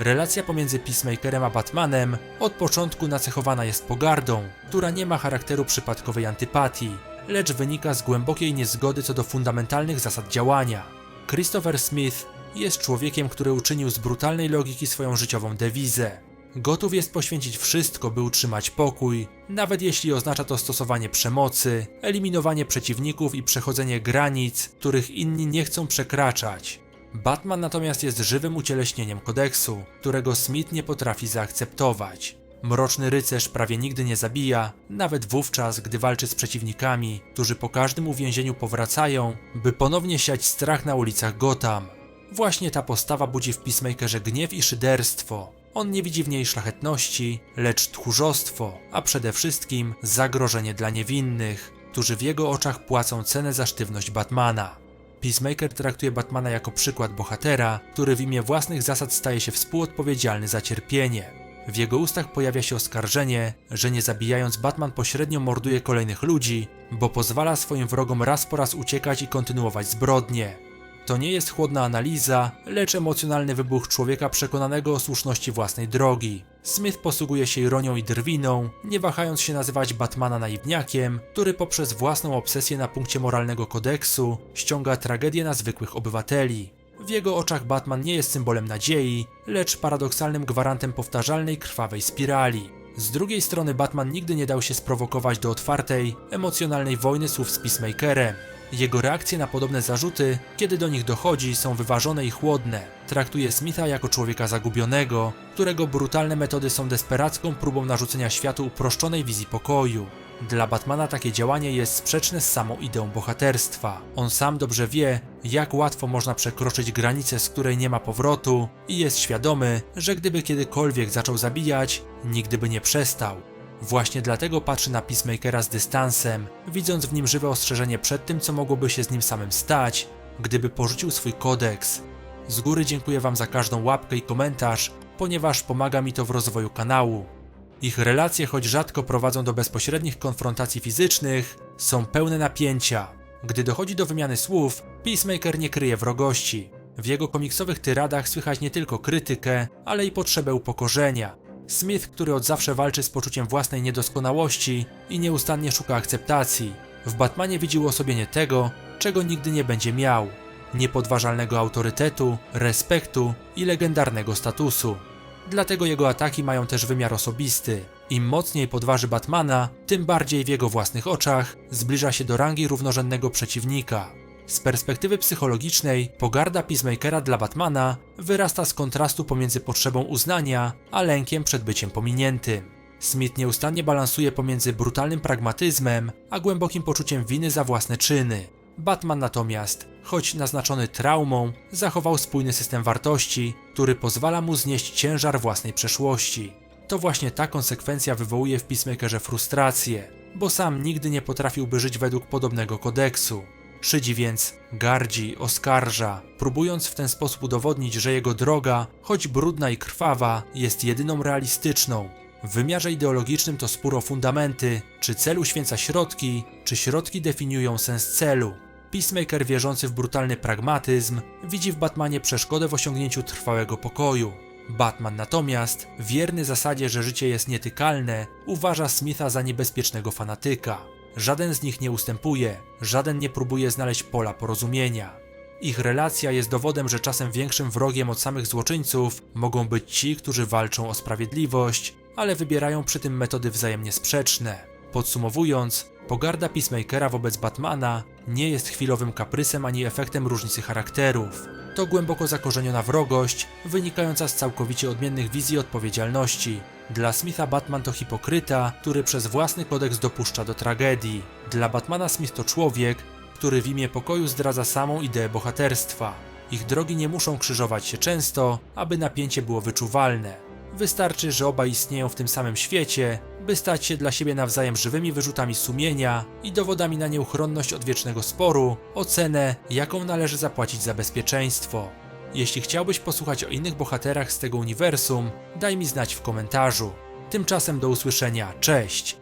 Relacja pomiędzy Peacemakerem a Batmanem od początku nacechowana jest pogardą, która nie ma charakteru przypadkowej antypatii, lecz wynika z głębokiej niezgody co do fundamentalnych zasad działania. Christopher Smith jest człowiekiem, który uczynił z brutalnej logiki swoją życiową dewizę. Gotów jest poświęcić wszystko, by utrzymać pokój, nawet jeśli oznacza to stosowanie przemocy, eliminowanie przeciwników i przechodzenie granic, których inni nie chcą przekraczać. Batman natomiast jest żywym ucieleśnieniem kodeksu, którego Smith nie potrafi zaakceptować. Mroczny rycerz prawie nigdy nie zabija, nawet wówczas, gdy walczy z przeciwnikami, którzy po każdym uwięzieniu powracają, by ponownie siać strach na ulicach Gotham. Właśnie ta postawa budzi w Peacemakerze gniew i szyderstwo. On nie widzi w niej szlachetności, lecz tchórzostwo, a przede wszystkim zagrożenie dla niewinnych, którzy w jego oczach płacą cenę za sztywność Batmana. Peacemaker traktuje Batmana jako przykład bohatera, który w imię własnych zasad staje się współodpowiedzialny za cierpienie. W jego ustach pojawia się oskarżenie, że nie zabijając Batman pośrednio morduje kolejnych ludzi, bo pozwala swoim wrogom raz po raz uciekać i kontynuować zbrodnie. To nie jest chłodna analiza, lecz emocjonalny wybuch człowieka przekonanego o słuszności własnej drogi. Smith posługuje się ironią i drwiną, nie wahając się nazywać Batmana naiwniakiem, który poprzez własną obsesję na punkcie moralnego kodeksu ściąga tragedię na zwykłych obywateli. W jego oczach Batman nie jest symbolem nadziei, lecz paradoksalnym gwarantem powtarzalnej krwawej spirali. Z drugiej strony Batman nigdy nie dał się sprowokować do otwartej, emocjonalnej wojny słów z Peacemakerem. Jego reakcje na podobne zarzuty, kiedy do nich dochodzi, są wyważone i chłodne. Traktuje Smitha jako człowieka zagubionego, którego brutalne metody są desperacką próbą narzucenia światu uproszczonej wizji pokoju. Dla Batmana takie działanie jest sprzeczne z samą ideą bohaterstwa. On sam dobrze wie, jak łatwo można przekroczyć granicę, z której nie ma powrotu, i jest świadomy, że gdyby kiedykolwiek zaczął zabijać, nigdy by nie przestał. Właśnie dlatego patrzy na Peacemakera z dystansem, widząc w nim żywe ostrzeżenie przed tym, co mogłoby się z nim samym stać, gdyby porzucił swój kodeks. Z góry dziękuję Wam za każdą łapkę i komentarz, ponieważ pomaga mi to w rozwoju kanału. Ich relacje, choć rzadko prowadzą do bezpośrednich konfrontacji fizycznych, są pełne napięcia. Gdy dochodzi do wymiany słów, Peacemaker nie kryje wrogości. W jego komiksowych tyradach słychać nie tylko krytykę, ale i potrzebę upokorzenia. Smith, który od zawsze walczy z poczuciem własnej niedoskonałości i nieustannie szuka akceptacji. W Batmanie widzi uosobienie tego, czego nigdy nie będzie miał. Niepodważalnego autorytetu, respektu i legendarnego statusu. Dlatego jego ataki mają też wymiar osobisty. Im mocniej podważy Batmana, tym bardziej w jego własnych oczach zbliża się do rangi równorzędnego przeciwnika. Z perspektywy psychologicznej, pogarda Peacemakera dla Batmana wyrasta z kontrastu pomiędzy potrzebą uznania, a lękiem przed byciem pominiętym. Smith nieustannie balansuje pomiędzy brutalnym pragmatyzmem, a głębokim poczuciem winy za własne czyny. Batman natomiast, choć naznaczony traumą, zachował spójny system wartości, który pozwala mu znieść ciężar własnej przeszłości. To właśnie ta konsekwencja wywołuje w Peacemakerze frustrację, bo sam nigdy nie potrafiłby żyć według podobnego kodeksu. Szydzi więc, gardzi, oskarża, próbując w ten sposób udowodnić, że jego droga, choć brudna i krwawa, jest jedyną realistyczną. W wymiarze ideologicznym to spór o fundamenty, czy cel uświęca środki, czy środki definiują sens celu. Peacemaker wierzący w brutalny pragmatyzm widzi w Batmanie przeszkodę w osiągnięciu trwałego pokoju. Batman natomiast, wierny zasadzie, że życie jest nietykalne, uważa Smitha za niebezpiecznego fanatyka. Żaden z nich nie ustępuje, żaden nie próbuje znaleźć pola porozumienia. Ich relacja jest dowodem, że czasem większym wrogiem od samych złoczyńców mogą być ci, którzy walczą o sprawiedliwość, ale wybierają przy tym metody wzajemnie sprzeczne. Podsumowując, pogarda Peacemakera wobec Batmana nie jest chwilowym kaprysem ani efektem różnicy charakterów. To głęboko zakorzeniona wrogość, wynikająca z całkowicie odmiennych wizji odpowiedzialności. Dla Smitha Batman to hipokryta, który przez własny kodeks dopuszcza do tragedii. Dla Batmana Smith to człowiek, który w imię pokoju zdradza samą ideę bohaterstwa. Ich drogi nie muszą krzyżować się często, aby napięcie było wyczuwalne. Wystarczy, że oba istnieją w tym samym świecie, by stać się dla siebie nawzajem żywymi wyrzutami sumienia i dowodami na nieuchronność odwiecznego sporu, o cenę, jaką należy zapłacić za bezpieczeństwo. Jeśli chciałbyś posłuchać o innych bohaterach z tego uniwersum, daj mi znać w komentarzu. Tymczasem do usłyszenia, cześć!